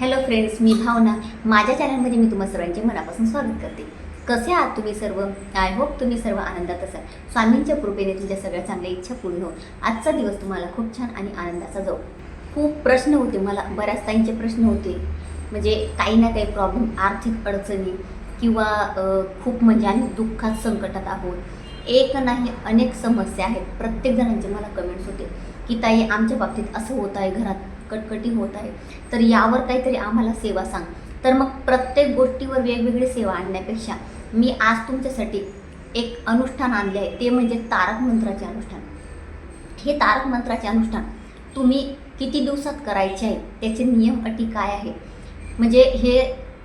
Hello friends मी भावना. माझ्या चॅनलमध्ये मी तुम्हा सर्वांचे मनापासून स्वागत करते. कसे आहात तुम्ही सर्व? आय होप तुम्ही सर्व आनंदात असाल. स्वामींच्या कृपेने तुमच्या सगळ्या चांगल्या इच्छा पूर्ण हो आजचा दिवस तुम्हाला खूप छान आणि आनंदाचा जाऊ खूप प्रश्न होते मला. बऱ्याच ताईंचे प्रश्न होते. म्हणजे काही ना काही प्रॉब्लेम आर्थिक अडचणी किंवा खूप म्हणजे आम्ही दुःखात संकटात आहोत. एक नाही अनेक समस्या आहेत. प्रत्येक जणांचे मला कमेंट्स होते की ताई आमच्या बाबतीत असं होत आहे घरात. कटकटी होत आहे. तर यावर काहीतरी आम्हाला सेवा सांग. तर मग प्रत्येक गोष्टीवर वेगवेगळी सेवा आणण्यापेक्षा मी आज तुमच्यासाठी एक अनुष्ठान आणले आहे. ते म्हणजे तारक मंत्राचे अनुष्ठान. हे तारक मंत्राचे अनुष्ठान तुम्ही किती दिवसात करायचे आहे? त्याचे नियम अटी काय आहे? म्हणजे हे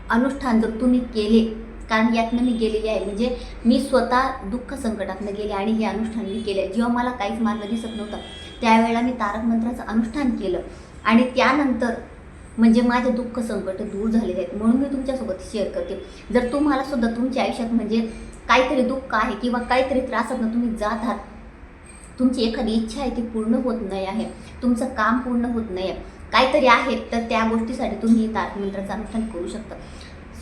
अनुष्ठान जर तुम्ही केले कारण यातनं मी गेलेली आहे म्हणजे मी स्वतः दुःख संकटातनं गेले आणि हे अनुष्ठान मी केले जेव्हा मला काहीच मार्ग दिसत नव्हता त्यावेळेला मी तारक मंत्राचं अनुष्ठान केलं. आणि त्यानंतर म्हणजे माझे दुःख संकट दूर झालेले आहेत. म्हणून मी तुमच्यासोबत शेअर करते. जर तुम्हाला सुद्धा तुमच्या आयुष्यात म्हणजे काहीतरी दुःख आहे किंवा काहीतरी त्रासातनं तुम्ही जात आहात. तुमची एखादी इच्छा आहे ती पूर्ण होत नाही आहे. तुमचं काम पूर्ण होत नाही आहे. काहीतरी आहे तर त्या गोष्टीसाठी तुम्ही हे अनुष्ठान करू शकता.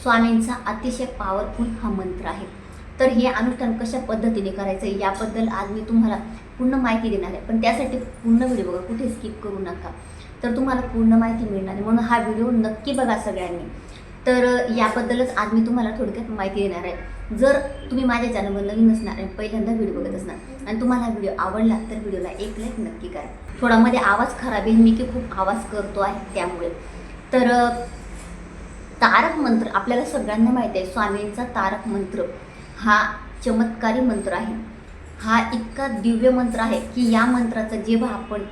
स्वामींचा अतिशय पॉवरफुल हा मंत्र आहे. तर हे अनुष्ठान कशा पद्धतीने करायचं आहे याबद्दल आज मी तुम्हाला पूर्ण माहिती देणार आहे. पण त्यासाठी पूर्ण व्हिडिओ बघा कुठे स्किप करू नका. तर तुम्हाला पूर्ण माहिती मिळणार आहे. म्हणून हा व्हिडिओ नक्की बघा सगळ्यांनी. तर याबद्दलच आज मी तुम्हाला थोडक्यात माहिती देणार आहे. जर तुम्ही माझ्या चॅनलवर नवीन असणार आणि पहिल्यांदा व्हिडिओ बघत असणार आणि तुम्हाला हा व्हिडिओ आवडला तर व्हिडिओला एक लाईक नक्की करा. थोडा मध्ये आवाज खराब आहे मी की खूप आवाज करतो आहे त्यामुळे. तर तारक मंत्र आपल्याला सगळ्यांना माहिती आहे. स्वामींचा तारक मंत्र हा चमत्कारी मंत्र आहे. हा इतका दिव्य मंत्र आहे की या मंत्राचं जेव्हा आपण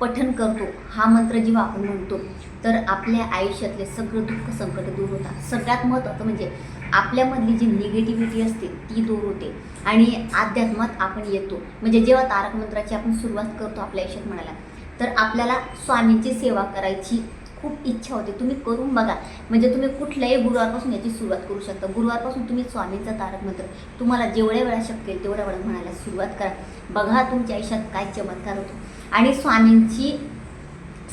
पठन करतो हा मंत्र जेव्हा आपण म्हणतो तर आपल्या आयुष्यातले सगळं दुःख संकट दूर होतात. सगळ्यात महत्त्वाचं म्हणजे आपल्यामधली जी निगेटिव्हिटी असते ती दूर होते. आणि अध्यात्मात आपण येतो. म्हणजे जेव्हा तारक मंत्राची आपण सुरुवात करतो आपल्या आयुष्यात म्हणायला तर आपल्याला स्वामींची सेवा करायची खूप इच्छा होते. तुम्ही करून बघा. म्हणजे तुम्ही कुठल्याही गुरुवारपासून याची सुरुवात करू शकता. गुरुवारपासून तुम्ही स्वामींचा तारक मंत्र तुम्हाला जेवढ्या वेळा शक्य तेवढ्या वेळा म्हणायला सुरुवात करा. बघा तुमच्या आयुष्यात काय चमत्कार होतो. आणि स्वामींची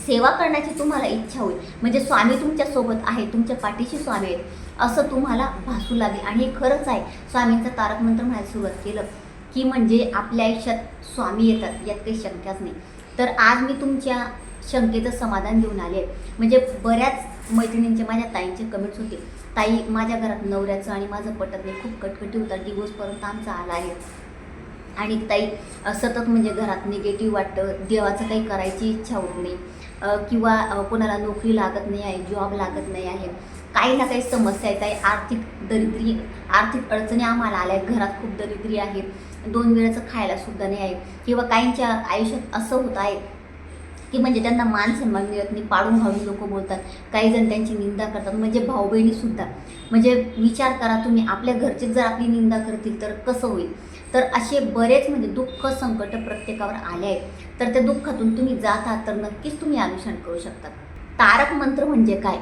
सेवा करण्याची तुम्हाला इच्छा होईल. म्हणजे स्वामी तुमच्यासोबत आहे तुमच्या पाठीशी स्वामी आहेत असं तुम्हाला भासू लागेल. आणि हे खरंच आहे. स्वामींचा तारक मंत्र म्हणायला सुरुवात केलं की म्हणजे आपल्या आयुष्यात स्वामी येतात यात काही शंकाच नाही. तर आज मी तुमच्या शंकेचं समाधान देऊन आले. आहे म्हणजे बऱ्याच मैत्रिणींचे माझ्या ताईंचे कमेंट्स होते. ताई माझ्या घरात नवऱ्याचं आणि माझं पटत नाही खूप कटकटी होता डिवोर्सपर्यंत आमचा आला आहे. आणि ताई सतत म्हणजे घरात निगेटिव्ह वाटतं. देवाचं काही करायची इच्छा होत नाही. किंवा कोणाला नोकरी लागत नाही आहे जॉब लागत नाही आहे. काही ना काही समस्या आहेत आहे आर्थिक दरिद्री आर्थिक अडचणी आम्हाला आल्या आहेत. घरात खूप दरिद्री आहे. दोन वेळाचं खायला सुद्धा नाही आहे. किंवा काहींच्या आयुष्यात असं होत आहे की म्हणजे त्यांना मान सन्मान मिळत नाही पाडून घालून लोक बोलतात काही जण त्यांची निंदा करतात म्हणजे भाऊ बहिणीसुद्धा म्हणजे विचार करा तुम्ही आपल्या घरचे जर आपली निंदा करतील तर कसं होईल? तर असे बरेच म्हणजे दुःख संकट प्रत्येकावर आले आहेत. तर त्या दुःखातून तुम्ही जात आहात तर नक्कीच तुम्ही अनुसरण करू शकता. तारक मंत्र म्हणजे काय?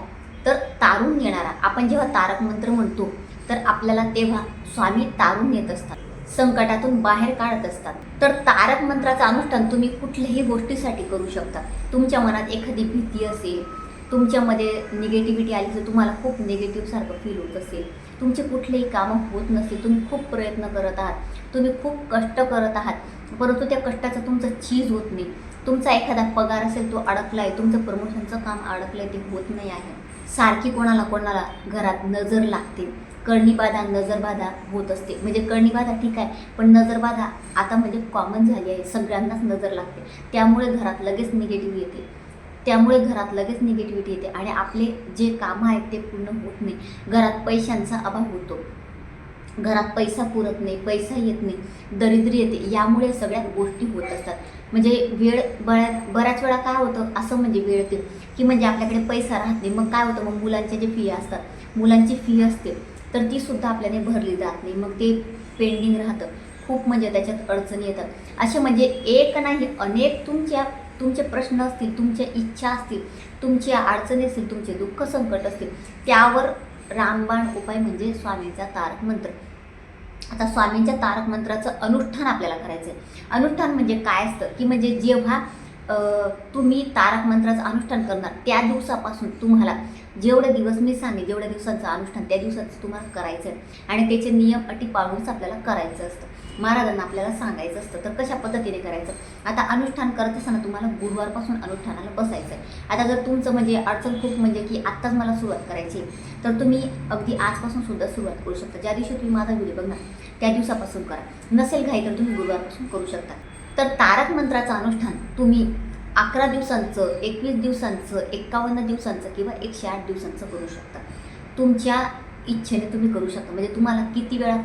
तर तारून येणारा आपण जेव्हा तारक मंत्र म्हणतो तर आपल्याला तेव्हा स्वामी तारून येत असतात. संकटातून बाहेर काढत असतात. तर तारक मंत्राचं अनुष्ठान तुम्ही कुठल्याही गोष्टीसाठी करू शकता. तुमच्या मनात एखादी भीती असेल तुमच्यामध्ये निगेटिव्हिटी आली तर तुम्हाला खूप निगेटिव्ह सारखं फील होत असेल. तुमचे कुठलेही कामं होत नसतील तुम्ही खूप प्रयत्न करत आहात. तुम्ही खूप कष्ट करत आहात परंतु त्या कष्टाचा तुमचा चीज होत नाही. तुमचा एखादा पगार असेल तो अडकला आहे तुमचं प्रमोशनचं काम अडकलं आहे ते होत नाही आहे. सारखी कोणाला कोणाला घरात नजर लागते. करणीबाधा नजरबाधा होत असते. म्हणजे करणीबाधा ठीक आहे पण नजरबाधा आता म्हणजे कॉमन झाली आहे. सगळ्यांनाच नजर लागते. त्यामुळे घरात लगेच निगेटिव्ह येते. त्यामुळे घरात लगेच निगेटिव्हिटी येते. आणि आपले जे कामं आहेत ते पूर्ण होत नाही. घरात पैशांचा अभाव होतो. घरात पैसा पुरत नाही पैसा येत नाही दरिद्री येते. यामुळे सगळ्या गोष्टी होत असतात. म्हणजे वेळ बऱ्या बऱ्याच वेळा काय होतं? असं म्हणजे वेळ येते की म्हणजे आपल्याकडे पैसा राहत नाही. मग काय होतं? मग मुलांच्या जे फी असतात मुलांची फी असते. तर ती सुद्धा आपल्याने भरली जात नाही. मग ते पेंडिंग राहतं. खूप म्हणजे त्याच्यात अडचणी येतात. असे म्हणजे एक नाही अनेक तुमच्या तुमचे प्रश्न असतील तुमच्या इच्छा असतील तुमच्या अडचणी असतील तुमचे दुःख संकट असतील त्यावर रामबाण उपाय म्हणजे स्वामींचा तारक मंत्र. आता स्वामींच्या तारक मंत्राचं अनुष्ठान आपल्याला करायचं आहे अनुष्ठान म्हणजे काय असतं? की म्हणजे जेव्हा तुम्ही तारक मंत्राचं अनुष्ठान करणार त्या दिवसापासून तुम्हाला जेवढे दिवस मी सांगेन जेवढ्या दिवसांचं अनुष्ठान त्या दिवसाचं तुम्हाला करायचं आहे आणि त्याचे नियम अटी पाळूनच आपल्याला करायचं असतं. महाराजांना आपल्याला सांगायचं असतं तर कशा पद्धतीने करायचं? आता अनुष्ठान करत असताना तुम्हाला गुरुवारपासून अनुष्ठानाला बसायचं आहे आता जर तुमचं म्हणजे अडचण खूप म्हणजे की आत्ताच मला सुरुवात करायची आहे, तर तुम्ही अगदी आजपासून सुद्धा सुरुवात करू शकता. ज्या दिवशी तुम्ही माझा व्हिडिओ बघणार त्या दिवसापासून करा. नसेल घाई तर तुम्ही गुरुवारपासून करू शकता. तर तारक मंत्राचं अनुष्ठान तुम्ही अकरा दिवसांचं एकवीस दिवसांचं एकावन्न दिवसांचं किंवा एकशे आठ दिवसांचं करू शकता. तुमच्या इच्छेने तुम्ही करू शकता. म्हणजे तुम्हाला किती वेळा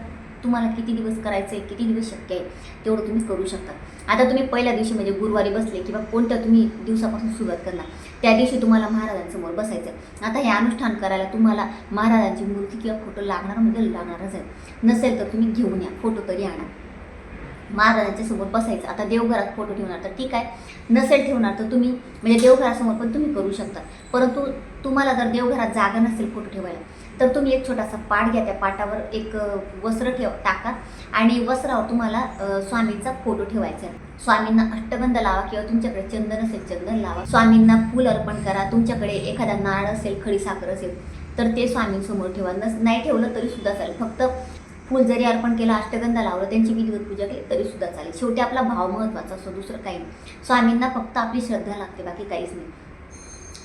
तुम्हाला किती दिवस करायचं आहे किती दिवस शक्य आहे तेवढं तुम्ही करू शकता. आता तुम्ही पहिल्या दिवशी म्हणजे गुरुवारी बसले किंवा कोणत्या तुम्ही दिवसापासून सुरुवात करणार त्या दिवशी तुम्हाला महाराजांसमोर बसायचं आहे. आता हे अनुष्ठान करायला तुम्हाला महाराजांची मूर्ती किंवा फोटो लागणार म्हणजे लागणारच आहे. नसेल तर तुम्ही घेऊन या फोटो तरी आणा. महाराजाच्या समोर बसायचं. आता देवघरात फोटो ठेवणार तर ठीक आहे. नसेल ठेवणार तर तुम्ही म्हणजे देवघरासमोर पण तुम्ही करू शकता. परंतु तुम्हाला जर देवघरात जागा नसेल फोटो ठेवायला तर तुम्ही एक छोटासा पाट घ्या. त्या पाटावर एक वस्त्र ठेव टाका. आणि वस्त्रावर तुम्हाला स्वामींचा फोटो ठेवायचा आहे. स्वामींना अष्टबंध लावा किंवा तुमच्याकडे चंदन असेल चंदन लावा. स्वामींना फूल अर्पण करा. तुमच्याकडे एखादा नारळ असेल खडी साखर असेल तर ते स्वामींसमोर ठेवा. नस नाही ठेवलं तरी सुद्धा चालेल. फक्त फूल जरी अर्पण केलं अष्टगंध लावलं त्यांची विधिवत पूजा केली तरी सुद्धा चालेल. शेवटी आपला भाव महत्त्वाचा असतो दुसरं काही नाही. स्वामींना फक्त आपली श्रद्धा लागते बाकी काहीच नाही.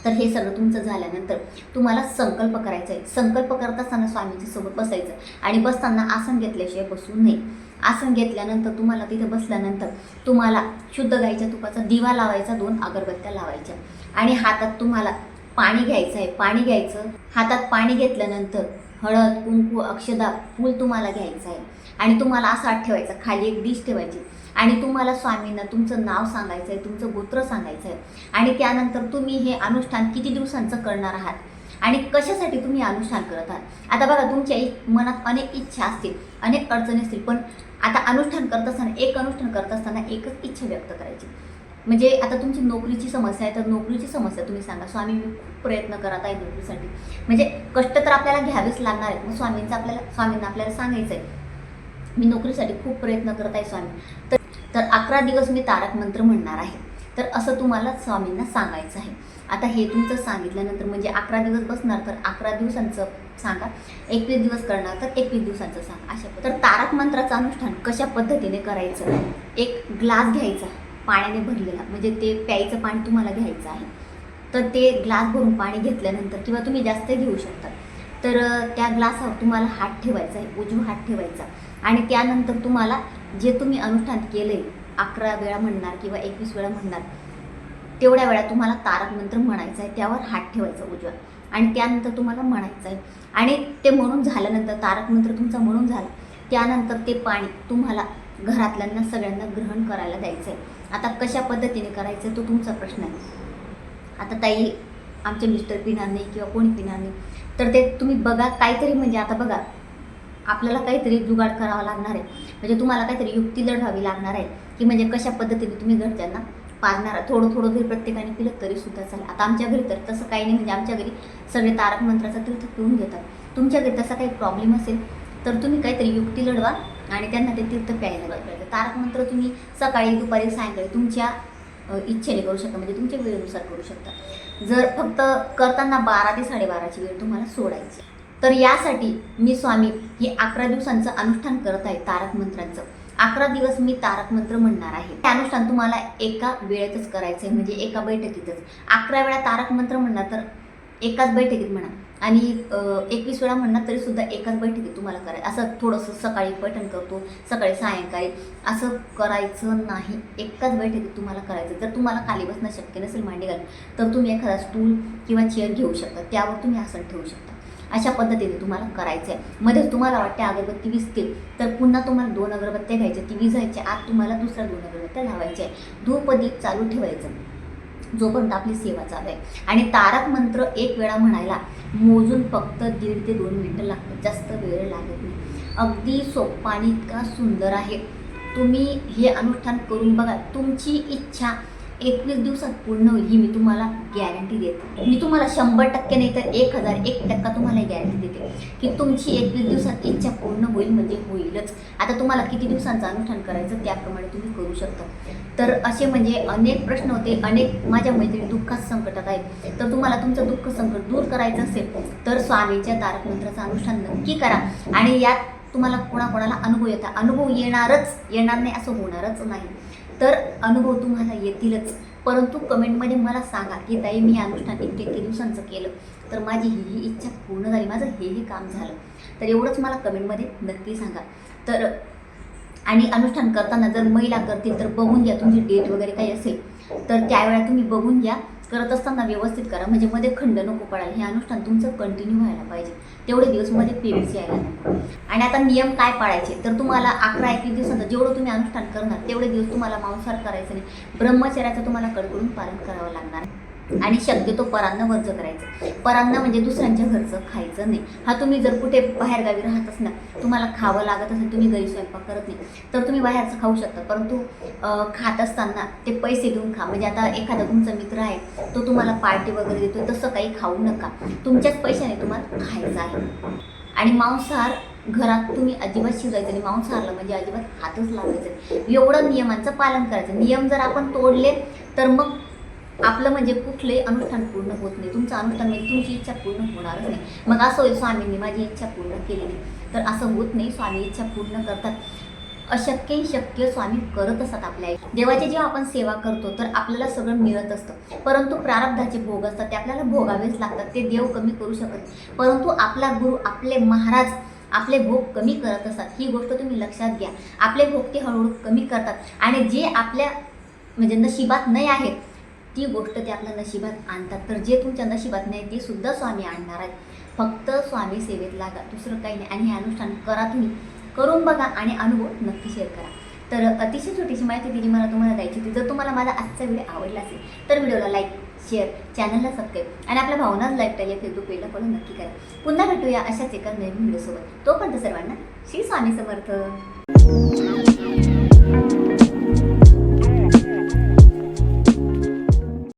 तर हे सगळं तुमचं झाल्यानंतर तुम्हाला संकल्प करायचा आहे. संकल्प करत असताना स्वामीच्या सोबत बसायचं आणि बसताना आसन घेतल्याशिवाय बसू नये आसन घेतल्यानंतर तुम्हाला तिथे बसल्यानंतर तुम्हाला शुद्ध गाईच्या तुपाचा दिवा लावायचा दोन अगरबत्त्या लावायच्या. आणि हातात तुम्हाला पाणी घ्यायचं आहे. पाणी घ्यायचं. हातात पाणी घेतल्यानंतर हळद कुंकू अक्षदा फूल तुम्हाला घ्यायचं आहे. आणि तुम्हाला असं आत ठेवायचं खाली एक डिश ठेवायची. आणि तुम्हाला स्वामींना तुमचं नाव सांगायचं आहे तुमचं गोत्र सांगायचं आहे. आणि त्यानंतर तुम्ही हे अनुष्ठान किती दिवसांचं करणार आहात? आणि कशासाठी तुम्ही अनुष्ठान करत आहात? आता बघा तुमच्या इ- मनात अनेक इच्छा असतील अनेक अडचणी असतील पण आता अनुष्ठान करत असताना एक अनुष्ठान करत असताना एकच इच्छा व्यक्त करायची. म्हणजे आता तुमची नोकरीची समस्या आहे तर नोकरीची समस्या तुम्ही सांगा. स्वामी मी खूप प्रयत्न करत आहे नोकरीसाठी. म्हणजे कष्ट तर आपल्याला घ्यावेच लागणार आहेत. मग स्वामींचं आपल्याला स्वामींना आपल्याला सांगायचं आहे. मी नोकरीसाठी खूप प्रयत्न करत आहे स्वामी. तर तर अकरा दिवस मी तारक मंत्र म्हणणार आहे. तर असं तुम्हाला स्वामींना सांगायचं आहे. आता हे तुमचं सांगितल्यानंतर म्हणजे अकरा दिवस बसणार तर अकरा दिवसांचं सांगा. एकवीस दिवस करणार तर एकवीस दिवसांचं सांगा. अशा तर तारक मंत्राचं अनुष्ठान कशा पद्धतीने करायचं? एक ग्लास घ्यायचा. पाण्याने भरलेला म्हणजे ते प्यायचं पाणी तुम्हाला घ्यायचं आहे. तर ते ग्लास भरून पाणी घेतल्यानंतर किंवा तुम्ही जास्त घेऊ शकता. तर त्या ग्लासावर तुम्हाला हात ठेवायचा आहे उजवा हात ठेवायचा. आणि त्यानंतर तुम्हाला जे तुम्ही अनुष्ठान केलं आहे अकरा वेळा म्हणणार किंवा एकवीस वेळा म्हणणार तेवढ्या वेळा तुम्हाला तारक मंत्र म्हणायचं आहे त्यावर हात ठेवायचा उजवा. आणि त्यानंतर तुम्हाला म्हणायचं आहे. आणि ते म्हणून झाल्यानंतर तारक मंत्र तुमचा म्हणून झाला त्यानंतर ते पाणी तुम्हाला घरातल्यांना सगळ्यांना ग्रहण करायला द्यायचं आहे आता कशा पद्धतीने करायचं तो तुमचा प्रश्न आहे. आता ताई आमचे मिस्टर पिणार नाही किंवा कोणी पिणार नाही तर ते तुम्ही बघा काहीतरी म्हणजे आता बघा आपल्याला काहीतरी जुगाड करावा लागणार आहे. म्हणजे तुम्हाला काहीतरी युक्ती लढवावी लागणार आहे. की म्हणजे कशा पद्धतीने तुम्ही घरच्यांना पाळणार थोडं थोडं घरी प्रत्येकाने पिलं तरी सुद्धा चालेल. आता आमच्या घरी तर तसं काही नाही. म्हणजे आमच्या घरी सगळे तारक मंत्राचा तीर्थ पिऊन घेतात. तुमच्या घरी तसा काही प्रॉब्लेम असेल तर तुम्ही काहीतरी युक्ती लढवा. आणि त्यांना ते तीर्थ प्यायला पाहिजे. तारक मंत्र तुम्ही सकाळी दुपारी सायंकाळी तुमच्या इच्छेने करू शकता. म्हणजे तुमच्या वेळेनुसार करू शकता. जर फक्त करताना बारा ते साडेबाराची वेळ तुम्हाला सोडायची तर यासाठी मी स्वामी हे अकरा दिवसांचं अनुष्ठान करत आहे तारक मंत्रांचं. अकरा दिवस मी तारक मंत्र म्हणणार आहे. ते अनुष्ठान तुम्हाला एका वेळेतच करायचं आहे म्हणजे एका बैठकीतच. अकरा वेळा तारक मंत्र म्हणणार तर एकाच बैठकीत म्हणा. आणि एकवीस वेळा म्हणणार तरी सुद्धा एकाच बैठकीत तुम्हाला करायचं असं थोडंसं सकाळी पठण करतो सकाळी सायंकाळी असं करायचं नाही. एकाच बैठकीत तुम्हाला करायचं जर तुम्हाला खाली बसणं शक्य नसेल मांडी घालून तर तुम्ही एखादा स्टूल किंवा चेअर घेऊ शकता. त्यावर तुम्ही आसन ठेवू शकता. अशा पद्धतीने तुम्हाला करायचं आहे. मध्येच तुम्हाला वाटते अगरबत्ती विजतील तर पुन्हा तुम्हाला दोन अगरबत्त्या घ्यायच्या ती विजायच्या आत तुम्हाला दुसऱ्या दोन अगरबत्त्या लावायच्या आहे धूपदीप चालू ठेवायचं. जोपर्यंत आपली सेवा चालू आहे. आणि तारक मंत्र एक वेळा म्हणायला मोजून फक्त दीड ते दोन मिनटं लागतात. जास्त वेळ लागत नाही. अगदी सोपा इतका सुंदर आहे. तुम्ही हे अनुष्ठान करून बघा. तुमची इच्छा एकवीस दिवसात पूर्ण होईल ही मी तुम्हाला गॅरंटी देते. मी तुम्हाला शंभर टक्के नाही तर एक हजार एक टक्का तुम्हाला गॅरंटी देते. की तुमची एकवीस दिवसात इच्छा पूर्ण होईल म्हणजे होईलच. आता तुम्हाला किती दिवसांचं अनुष्ठान करायचं त्याप्रमाणे तुम्ही करू शकता. तर असे म्हणजे अनेक प्रश्न होते अनेक माझ्या मैत्रिणी दुःखात संकटात आहेत. तर तुम्हाला तुमचं दुःख संकट दूर करायचं असेल तर स्वामींच्या तारक मंत्राचं अनुष्ठान नक्की करा. आणि यात तुम्हाला कोणाकोणाला अनुभव येतात अनुभव येणारच येणार नाही असं होणारच नाही. तर अनुभव तुम्हाला येतीलच. परंतु कमेंटमध्ये मला सांगा की ताई मी अनुष्ठान इतके इतके दिवसांचं केलं तर माझी ही ही इच्छा पूर्ण झाली माझं हे हे काम झालं. तर एवढंच मला कमेंटमध्ये नक्की सांगा. तर आणि अनुष्ठान करताना जर महिला करतील तर बघून घ्या तुमची डेट वगैरे काही असेल तर त्यावेळा तुम्ही बघून घ्या. करत असताना व्यवस्थित करा. म्हणजे मध्ये खंड नको पडायला. हे अनुष्ठान तुमचं कंटिन्यू व्हायला पाहिजे. तेवढे दिवसमध्ये पिरियड्स यायला नको. आणि आता नियम काय पाळायचे? तर तुम्हाला अकरा एकवीस दिवसाचं जेवढं तुम्ही अनुष्ठान करणार तेवढे दिवस तुम्हाला मांसाहार करायचं नाही. ब्रह्मचर्याचं तुम्हाला कडकडून पालन करावं लागणार. आणि शक्यतो परांना वर्ज करायचं. परांना म्हणजे दुसऱ्यांच्या घरचं खायचं नाही. हा तुम्ही जर कुठे बाहेरगावी राहत असणार तुम्हाला खावं लागत असेल तुम्ही घरी स्वयंपाक करत नाही तर तुम्ही बाहेरचं खाऊ शकता. परंतु खात असताना ते पैसे देऊन खा. म्हणजे आता एखादा तुमचा मित्र आहे तो तुम्हाला पार्टी वगैरे देतो तसं काही खाऊ नका. तुमच्याच पैशाने तुम्हाला खायचं आहे. आणि मांसाहार घरात तुम्ही अजिबात शिजायचं नाही. मांसाहारला म्हणजे अजिबात हातच लावायचं एवढं नियमांचं पालन करायचं. नियम जर आपण तोडले तर मग हो. आपलं म्हणजे कुठलंही अनुष्ठान पूर्ण होत नाही. तुमचं अनुष्ठान म्हणजे तुमची इच्छा पूर्ण होणारच नाही. मग असं होईल स्वामींनी माझी इच्छा पूर्ण केली नाही. तर असं होत नाही. स्वामी इच्छा पूर्ण करतात. अशक्य शक्य स्वामी करत असतात आपल्या देवाची जेव्हा आपण सेवा करतो तर आपल्याला सगळं मिळत असतं. परंतु प्रारब्धाचे भोग असतात. ते आपल्याला भोगावेच लागतात. ते देव कमी करू शकत नाही. परंतु आपला गुरु आपले महाराज आपले भोग कमी करत असतात. ही गोष्ट तुम्ही लक्षात घ्या. आपले भोग ते हळूहळू कमी करतात. आणि जे आपल्या म्हणजे नशिबात नाही आहेत ती गोष्ट ते आपल्या नशिबात आणतात. तर जे तुमच्या नशिबात नाही ते सुद्धा स्वामी आणणार आहेत. फक्त स्वामी सेवेत लागा दुसरं काही नाही. आणि हे अनुष्ठान करा तुम्ही. करून बघा आणि अनुभव नक्की शेअर करा. तर अतिशय छोटीशी माहिती दिली मला तुम्हाला द्यायची होती. जर तुम्हाला माझा आजचा व्हिडिओ आवडला असेल तर व्हिडिओला लाईक शेअर चॅनलला सबस्क्राईब आणि आपल्या भावनाच लाईक या फेसबुक पेजला फॉलो नक्की करा. पुन्हा भेटूया अशाच एका नवीन व्हिडिओसोबत तोपर्यंत सर्वांना श्री स्वामी समर्थ.